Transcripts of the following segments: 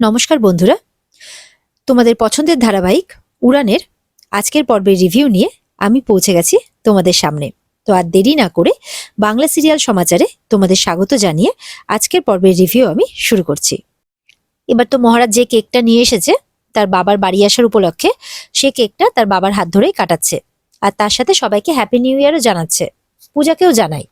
নমস্কার বন্ধুরা। তোমাদের পছন্দের ধারাবাহিক উড়ানের আজকের পর্বের রিভিউ নিয়ে আমি পৌঁছে গেছি তোমাদের সামনে। তো আর দেরি না করে বাংলা সিরিয়াল সমাচারে তোমাদের স্বাগত জানিয়ে আজকের পর্বের রিভিউ আমি শুরু করছি। এবার তো মহারাজ যে কেকটা নিয়ে এসেছে, তার বাবার বাড়ি আসার উপলক্ষে সে কেকটা তার বাবার হাত ধরেই কাটাচ্ছে আর তার সাথে সবাইকে হ্যাপি নিউ ইয়ারও জানাচ্ছে, পূজাকেও জানাই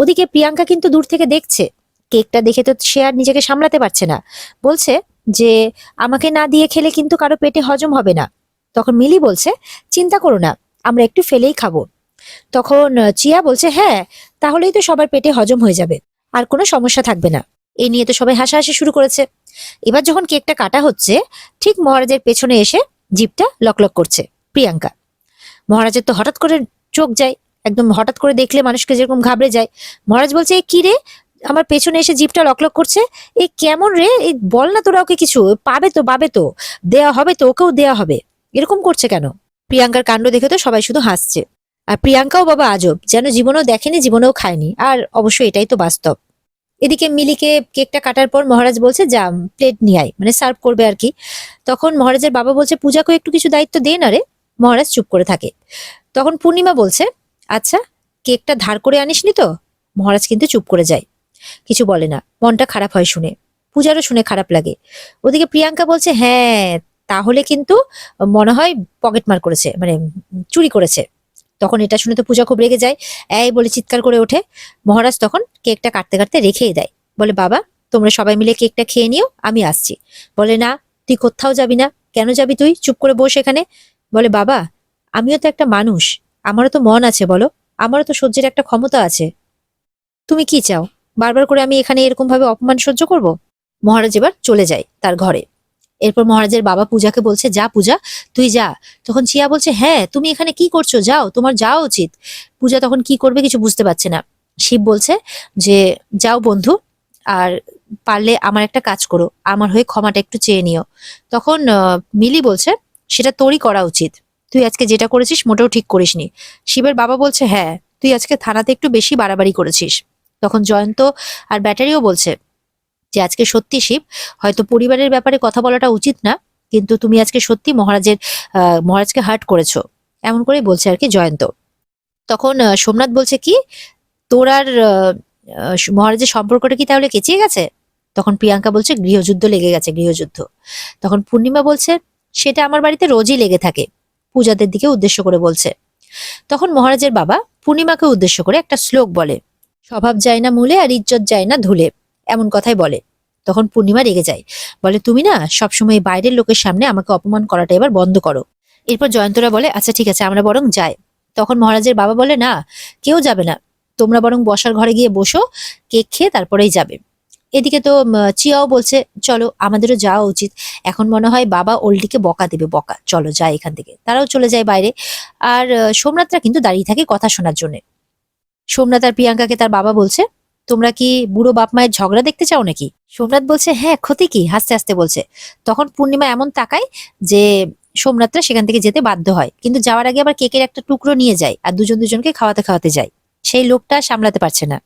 ওদিকে প্রিয়াঙ্কা কিন্তু দূর থেকে দেখছে, কেকটা দেখে তো সে আর নিজেকে সামলাতে পারছে না। বলছে যে আমাকে না দিয়ে খেলে কিন্তু কারও পেটে হজম হবে না। তখন মিলি বলছে, চিন্তা করো না, আমরা একটু ফেলেই খাব। তখন চিয়া বলছে হ্যাঁ তাহলেই তো সবার পেটে হজম হয়ে যাবে, আর কোনো সমস্যা থাকবে না। এই নিয়ে তো সবাই হাসাহাসি শুরু করেছে। এবার যখন কেকটা কাটা হচ্ছে, ঠিক মহারাজের পেছনে এসে জিপটা লকলক করছে, প্রিয়াঙ্কা। মহারাজের তো হঠাৎ করে চোখ যায়, একদম হঠাৎ করে দেখলে মানুষকে যেরকম ঘাবড়ে যায়। মহারাজ বলছে, "এ কি রে? আমার পেছনে এসে জিপটা লকলক করছে। এই কেমন রে? এই বল না তোরা ওকে কিছু। পাবে তো পাবে তো। দেয়া হবে তো, ওকেও দেয়া হবে। এরকম করছে কেন? প্রিয়াঙ্কার কাণ্ড দেখে তো সবাই শুধু হাসছে। আর প্রিয়াঙ্কাও বাবা আজব, যেন জীবনেও দেখেনি, জীবনেও খায়নি। আর অবশ্যই এটাই তো বাস্তব। এদিকে মিলিকে কেকটা কাটার পর মহারাজ বলছে, যা, প্লেট নিয়ে আয়। মানে সার্ভ করবে আর কি। তখন মহারাজের বাবা বলছে পূজাকে একটু কিছু দায়িত্ব দে না রে। মহারাজ চুপ করে থাকে। তখন পূর্ণিমা বলছে আচ্ছা কেকটা ধার করে আনিসনি তো? মহারাজ কিন্তু চুপ করে যায়। কিছু বলে না। মনটা খারাপ হয় শুনে। পূজারও শুনে খারাপ লাগে। ওদিকে প্রিয়াঙ্কা বলছে হ্যাঁ তাহলে কিন্তু মনে হয় পকেটমার করেছে মানে চুরি করেছে। তখন এটা শুনে তো পূজা খুব রেগে যায়। এই বলে চিৎকার করে ওঠে। মহারাজ তখন কেকটা কাটতে কাটতে রেখেই দেয়। বলে, বাবা, তোমরা সবাই মিলে কেকটা খেয়ে নিও, আমি আসছি। বলে, না, তুই কোথাও যাবি না। কেন যাবি তুই? চুপ করে বস এখানে। বলে, বাবা, আমিও তো একটা মানুষ। আমারও তো মন আছে, বলো। আমারও তো সহ্যের একটা ক্ষমতা আছে। তুমি কি চাও? বারবার করে আমি এখানে এরকম ভাবে অপমান সহ্য করব? মহারাজ এবার চলে যায় তার ঘরে। এরপর মহারাজের বাবা পূজাকে বলছে, যা পূজা, তুই যা। তখন চিয়া বলছে হ্যাঁ তুমি এখানে কি করছ? যাও, তোমার যাওয়া উচিত। পূজা তখন কি করবে কিছু বুঝতে পারছে না। শিব বলছে যে, যাও বন্ধু, আর পারলে আমার একটা কাজ করো, আমার হয়ে ক্ষমাটা একটু চেয়ে নিও। তখন মিলি বলছে, সেটা তোরই করা উচিত। তুই আজকে যেটা করেছিস মোটেও ঠিক করিসনি। শিবের বাবা বলছে হ্যাঁ তুই আজকে থানাতে একটু বেশি বাড়াবাড়ি করেছিস। তখন জয়ন্ত আর ব্যাটারিও বলছে যে, আজকে সত্যি শিব, হয়তো পরিবারের ব্যাপারে কথা বলাটা উচিত না, কিন্তু তুমি আজকে সত্যি মহারাজের মহারাজকে হার্ট করেছ। এমন করে বলছে আর কি জয়ন্ত। তখন সোমনাথ বলছে, কি? তোর আর মহারাজের সম্পর্কটা কি তাহলে কেচিয়ে গেছে? তখন প্রিয়াঙ্কা বলছে, গৃহযুদ্ধ লেগে গেছে, গৃহযুদ্ধ। তখন পূর্ণিমা বলছে, সেটা আমার বাড়িতে রোজই লেগে থাকে। পূজাদের দিকে উদ্দেশ্য করে বলছে। তখন মহারাজের বাবা পূর্ণিমাকে উদ্দেশ্য করে একটা শ্লোক বলে স্বভাব যায় না মূলে আর ইজ্জত যায় না ধুলে। এমন কথাই বলে। তখন পূর্ণিমা রেগে যায়। বলে, তুমি না সবসময় বাইরের লোকের সামনে আমাকে অপমান করাটা এবার বন্ধ করো। এরপর জয়ন্তরা বলে আচ্ছা ঠিক আছে, আমরা বরং যাই। তখন মহারাজের বাবা বলে, না, কেউ যাবে না। তোমরা বরং বসার ঘরে গিয়ে বসো, কেক খেয়ে তারপরেই যাবে। এদিকে তো চিয়াও বলছে, চলো, আমাদেরও যাওয়া উচিত। এখন মনে হয় বাবা ওল্ডিকে বকা দেবে, বকা। চলো, যাই এখান থেকে। তারাও চলে যায় বাইরে। আর সোমনাথরা কিন্তু দাঁড়িয়ে থাকে কথা শোনার জন্য। সোমনাথ আর প্রিয়াঙ্কাকে তার বাবা বলছে, তোমরা কি বুড়ো বাপ মায়ের ঝগড়া দেখতে চাও নাকি? সোমনাথ বলছে হ্যাঁ ক্ষতি কি? হাসতে হাসতে বলছে, তখন পূর্ণিমা এমন তাকায় যে সোমনাথরা সেখান থেকে যেতে বাধ্য হয়, কিন্তু যাওয়ার আগে আবার কেকের একটা টুকরো নিয়ে যায় আর দুজন দুজনকে খাওয়াতে খাওয়াতে যায়। সেই লোকটা সামলাতে পারছে না।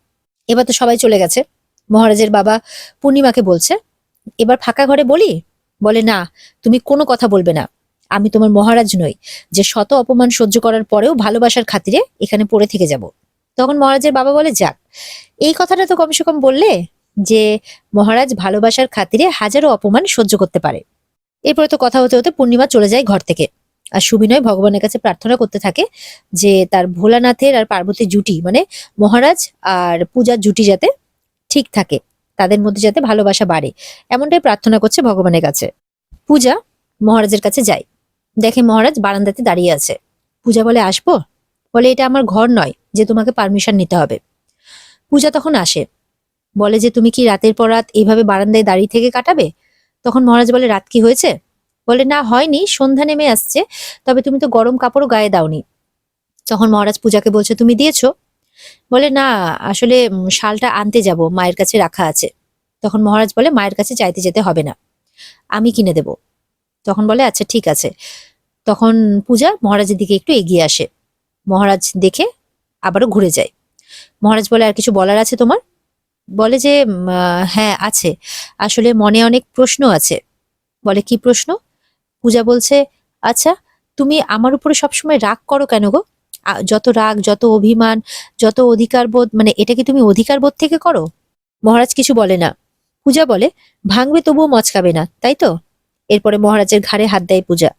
এবার তো সবাই চলে গেছে। মহারাজের বাবা পূর্ণিমাকে বলছে, এবার ফাঁকা ঘরে বলি? বলে, না, তুমি কোনো কথা বলবে না। আমি তোমার মহারাজ নই। যে শত অপমান সহ্য করার পরেও ভালোবাসার খাতিরে এখানে পড়ে থেকে যাব। তখন মহারাজের বাবা বলে, যাক, এই কথাটা তো কমসে কম বললে যে মহারাজ ভালোবাসার খাতিরে হাজারো অপমান সহ্য করতে পারে। এরপরে তো কথা হতে হতে পূর্ণিমা চলে যায় ঘর থেকে। আর সুবিনয় ভগবানের কাছে প্রার্থনা করতে থাকে যে তার ভোলানাথের আর পার্বতীর জুটি মানে মহারাজ আর পূজার জুটি যাতে ঠিক থাকে, তাদের মধ্যে যাতে ভালোবাসা বাড়ে, এমনটাই প্রার্থনা করছে ভগবানের কাছে। পূজা মহারাজের কাছে যায়। দেখে মহারাজ বারান্দাতে দাঁড়িয়ে আছে। পূজা বলে, আসব? বলে, এটা আমার ঘর নয়। যে তোমাকে পারমিশন নিতে হবে। পূজা তখন আসে। বলে যে, তুমি কি রাতের পর রাত এইভাবে বারান্দায় দাঁড়িয়ে থেকে কাটাবে? তখন মহারাজ বলে, রাত কি হয়েছে? বলে, না, হয়নি, সন্ধ্যা নেমে আসছে, তবে তুমি তো গরম কাপড়ও গায়ে দাওনি। তখন মহারাজ পূজাকে বলছে, তুমি দিয়েছ? বলে, না, আসলে শালটা আনতে যাব, মায়ের কাছে রাখা আছে। তখন মহারাজ বলে, মায়ের কাছে চাইতে যেতে হবে না, আমি কিনে দেব। তখন বলে আচ্ছা ঠিক আছে। তখন পূজা মহারাজের দিকে একটু এগিয়ে আসে। মহারাজ দেখে আবারও ঘুরে যায় মহারাজ বলে, আর কিছু বলার আছে তোমার? বলে যে হ্যাঁ আছে। আসলে মনে অনেক প্রশ্ন আছে। বলে, কি প্রশ্ন? পূজা বলছে আচ্ছা তুমি আমার উপরে সবসময় রাগ করো কেন গো? যত রাগ, যত অভিমান, যত অধিকার বোধ মানে এটা কি তুমি অধিকার বোধ থেকে করো? মহারাজ কিছু বলে না। পূজা বলে, ভাঙবে তবুও মচকাবে না, তাই তো? এরপরে মহারাজের ঘাড়ে হাত দেয় পূজা।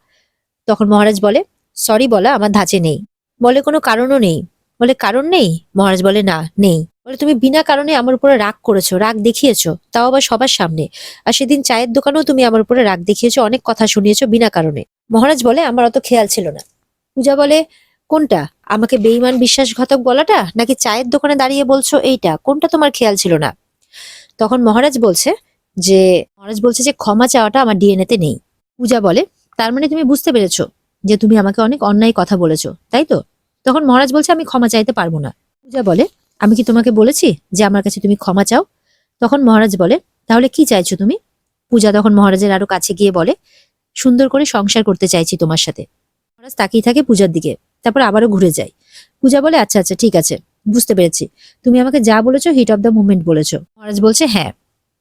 তখন মহারাজ বলে, সরি বলা, আমার ধাঁচে নেই। বলে, কোনো কারণও নেই। বলে, কারণ নেই? মহারাজ বলে, না, নেই। বলে, তুমি বিনা কারণে আমার উপরে রাগ করেছ, রাগ দেখিয়েছো, তাও আবার সবার সামনে। আর সেদিন চায়ের দোকানেও তুমি আমার উপরে রাগ দেখিয়েছো, অনেক কথা শুনিয়েছো বিনা কারণে। মহারাজ বলে, আমার অত খেয়াল ছিল না। পূজা বলে, কোনটা? আমাকে বেইমান বিশ্বাসঘাতক বলাটা? নাকি চায়ের দোকানে দাঁড়িয়ে বলছো এইটা? কোনটা তোমার খেয়াল ছিল না? তখন মহারাজ বলছে যে, মহারাজ বলছে যে, ক্ষমা চাওয়াটা আমার ডিএনএতে নেই। পূজা বলে, তার মানে তুমি বুঝতে পেরেছ যে তুমি আমাকে অনেক অন্যায় কথা বলেছ, তাই তো? তখন মহারাজ বলছে, আমি ক্ষমা চাইতে পারব না। পূজা বলে, আমি কি তোমাকে বলেছি যে আমার কাছে তুমি ক্ষমা চাও? তখন মহারাজ বলে, তাহলে কি চাইছো তুমি? পূজা তখন মহারাজের আরও কাছে গিয়ে বলে, সুন্দর করে সংসার করতে চাইছি তোমার সাথে। মহারাজ তাকিয়ে থাকে পূজার দিকে, তারপর আবারও ঘুরে যায়। পূজা বলে আচ্ছা আচ্ছা ঠিক আছে, বুঝতে পেরেছি। তুমি আমাকে যা বলেছ হিট অফ দ্য মুভমেন্ট বলেছ। মহারাজ বলছে হ্যাঁ।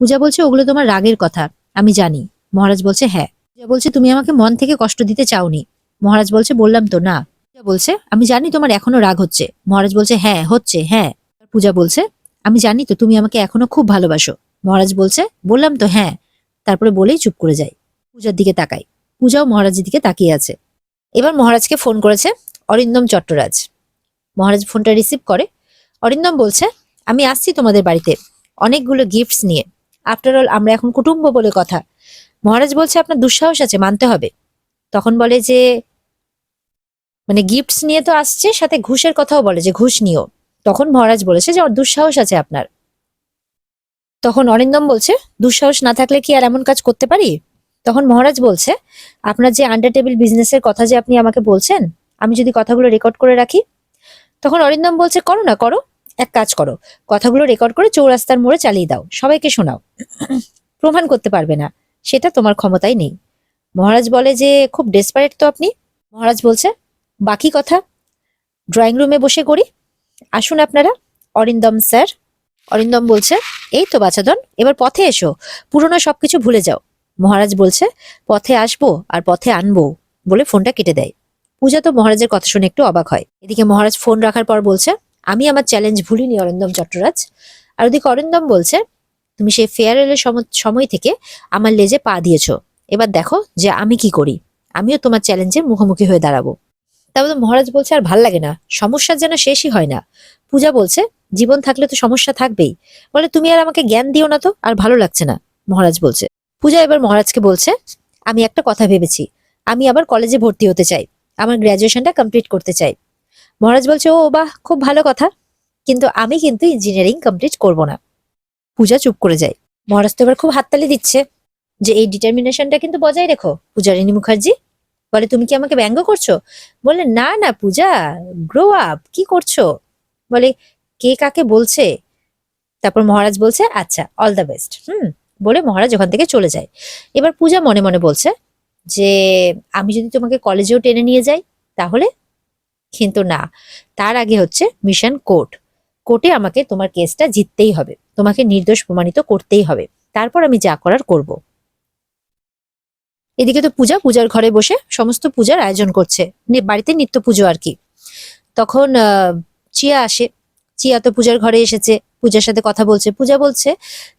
পূজা বলছে, ওগুলো তোমার রাগের কথা, আমি জানি। মহারাজ বলছে হ্যাঁ। পূজা বলছে, তুমি আমাকে মন থেকে কষ্ট দিতে চাওনি। মহারাজ বলছে, বললাম তো, না। বলছে, আমি জানি তোমার এখনও রাগ হচ্ছে। মহারাজ বলছে হ্যাঁ হচ্ছে হ্যাঁ। পূজা বলছে, আমি জানি তো তুমি আমাকে এখনও খুব ভালোবাসো। মহারাজ বলছে, বললাম তো হ্যাঁ। তারপরে বলেই চুপ করে যায়। পূজার দিকে তাকাই পূজাও মহারাজের দিকে তাকিয়ে আছে। এবার মহারাজকে ফোন করেছে অরিন্দম চট্টরাজ। মহারাজ ফোনটা রিসিভ করে। অরিন্দম বলছে, আমি আসছি তোমাদের বাড়িতে। অনেকগুলো গিফটস নিয়ে। আফটার অল আমরা এখন কুটুম্ব বলে কথা। মহারাজ বলছে, আপনার দুঃসাহস আছে, মানতে হবে। তখন বলে যে মানে গিফটস নিয়ে তো আসছে, সাথে ঘুষের কথাও বলে যে ঘুষ নিও। তখন মহারাজ বলেছে যে, ওর দুঃসাহস আছে আপনার। তখন অরিন্দম বলছে, দুঃসাহস না থাকলে কি আর এমন কাজ করতে পারি? তখন মহারাজ বলছে, আপনার যে আন্ডার টেবিল বিজনেসের কথা যে আপনি আমাকে বলছেন, আমি যদি কথাগুলো রেকর্ড করে রাখি? তখন অরিন্দম বলছে, করো না, করো। এক কাজ করো। কথাগুলো রেকর্ড করে চৌরাস্তার মোড়ে চালিয়ে দাও। সবাইকে শোনাও। প্রমাণ করতে পারবে না। সেটা তোমার ক্ষমতায় নেই। মহারাজ বলে যে, খুব ডেসপারেট তো আপনি? মহারাজ বলছে বাকি কথা ড্রয়িং রুমে বসে করি। আসুন আপনারা। অরিন্দম স্যার, অরিন্দম বলছে, এই তো বাছাদন, এবার পথে এসো। পুরনো সবকিছু ভুলে যাও। মহারাজ বলছে, পথে আসব আর পথে আনব। বলে ফোনটা কেটে দেয়। পূজা তো মহারাজের কথা শুনে একটু অবাক হয়। এদিকে মহারাজ ফোন রাখার পর বলছে, আমি আমার চ্যালেঞ্জ ভুলিনি অরিন্দম চট্টরাজ। আর ওদিকে অরিন্দম বলছে, তুমি সেই ফেয়ারওয়েলের সম- সময় থেকে আমার লেজে পা দিয়েছ। এবার দেখো যে আমি কি করি। আমিও তোমার চ্যালেঞ্জের মুখোমুখি হয়ে দাঁড়াবো। তারপর মহারাজ বলছে, আর ভালো লাগে না। সমস্যা যেন শেষই হয় না। পূজা বলছে, জীবন থাকলে তো সমস্যা থাকবেই। বলে, তুমি আর আমাকে জ্ঞান দিও না তো, আর ভালো লাগছে না। মহারাজ বলছে। পূজা এবার মহারাজকে বলছে, আমি একটা কথা ভেবেছি। আমি আবার কলেজে ভর্তি হতে চাই। আমার গ্র্যাজুয়েশনটা কমপ্লিট করতে চাই। মহারাজ বলছে, ও বাহ, খুব ভালো কথা। কিন্তু আমি কিন্তু ইঞ্জিনিয়ারিং কমপ্লিট করব না। পূজা চুপ করে যায়। মহারাজ তো এবার খুব হাততালি দিচ্ছে। যে এই ডিটারমিনেশনটা কিন্তু বজায় রেখো পূজারিনী মুখার্জি। বলে, তুমি কি আমাকে ব্যঙ্গ করছ? বলে না না পূজা গ্রো আপ কি করছ? বলে, কে কাকে বলছে? তারপর মহারাজ বলছে আচ্ছা অল দ্য বেস্ট হুম? বলে মহারাজ ওখান থেকে চলে যায়। এবার পূজা মনে মনে বলছে যে, আমি যদি তোমাকে কলেজেও টেনে নিয়ে যাই, তাহলে কিন্তু না, তার আগে হচ্ছে মিশন কোর্ট কোর্টে আমাকে তোমার কেসটা জিততেই হবে, তোমাকে নির্দোষ প্রমাণিত করতেই হবে। তারপর আমি যা করার করব। এদিকে তো পূজা, পূজার ঘরে বসে সমস্ত পূজার আয়োজন করছে। বাড়িতে নিত্য পুজো আর কি। তখন চিয়া আসে। চিয়া তো পূজার ঘরে এসেছে, পূজার সাথে কথা বলছে। পূজা বলছে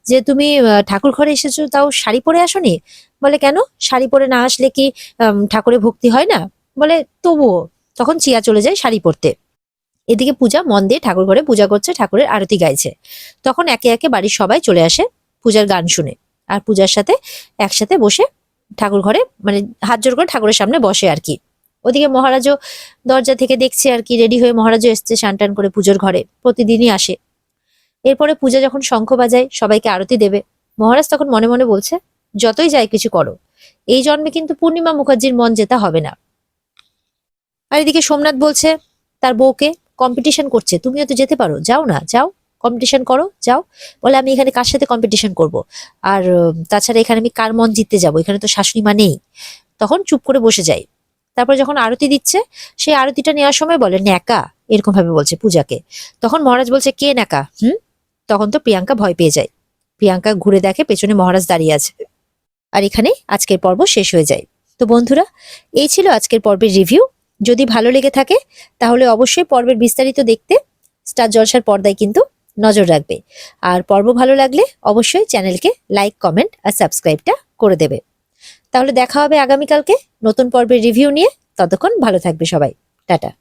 যে, তুমি ঠাকুর ঘরে এসেছ, তাও শাড়ি পরে আসনি? বলে, কেন? শাড়ি পরে না আসলে কি ঠাকুরে ভক্তি হয় না? বলে, তবুও। তখন চিয়া চলে যায় শাড়ি পরতে। এদিকে পূজা মন দিয়ে ঠাকুর ঘরে পূজা করছে, ঠাকুরের আরতি গাইছে। তখন একে একে বাড়ির সবাই চলে আসে পূজার গান শুনে। আর পূজার সাথে একসাথে বসে ঠাকুর ঘরে মানে হাত জোর করে ঠাকুরের সামনে বসে আর কি। ওদিকে মহারাজও দরজা থেকে দেখছে আর কি, রেডি হয়ে মহারাজও এসছে টান করে পুজোর ঘরে, প্রতিদিনই আসে। এরপরে পূজা যখন শঙ্খ বাজায়, সবাইকে আরতি দেবে। মহারাজ তখন মনে মনে বলছে, যতই যাই কিছু করো, এই জন্মে কিন্তু পূর্ণিমা মুখার্জির মন জেতা হবে না। আর এদিকে সোমনাথ বলছে, তার বউকে কম্পিটিশন করছে, তুমিও তো যেতে পারো, যাও না, যাও। কম্পিটিশন করো, যাও। বলে আমি এখানে কার সাথে কম্পিটিশন করব? আর তাছাড়া এখানে আমি কার মন জিততে যাব? এখানে তো শাশুড়ি মা নেই। তখন চুপ করে বসে যাই। তারপর যখন আরতি দিচ্ছে, সেই আরতিটা নেওয়ার সময় বলে, ন্যাকা এরকম ভাবে বলছে পূজাকে। তখন মহারাজ বলছে, কে ন্যাকা? হুম? তখন তো প্রিয়াঙ্কা ভয় পেয়ে যায়। প্রিয়াঙ্কা ঘুরে দেখে পেছনে মহারাজ দাঁড়িয়ে আছে। আর এখানে আজকের পর্ব শেষ হয়ে যায়। তো বন্ধুরা, এই ছিল আজকের পর্বের রিভিউ যদি ভালো লেগে থাকে, তাহলে অবশ্যই পর্বের বিস্তারিত দেখতে স্টার জলসার পর্দায় কিন্তু নজর রাখবে। আর পর্ব ভালো লাগলে অবশ্যই চ্যানেলকে লাইক, কমেন্ট আর সাবস্ক্রাইবটা করে দেবে। তাহলে দেখা হবে আগামীকালকে নতুন পর্বের রিভিউ নিয়ে। ততক্ষণ ভালো থাকবে সবাই। টাটা।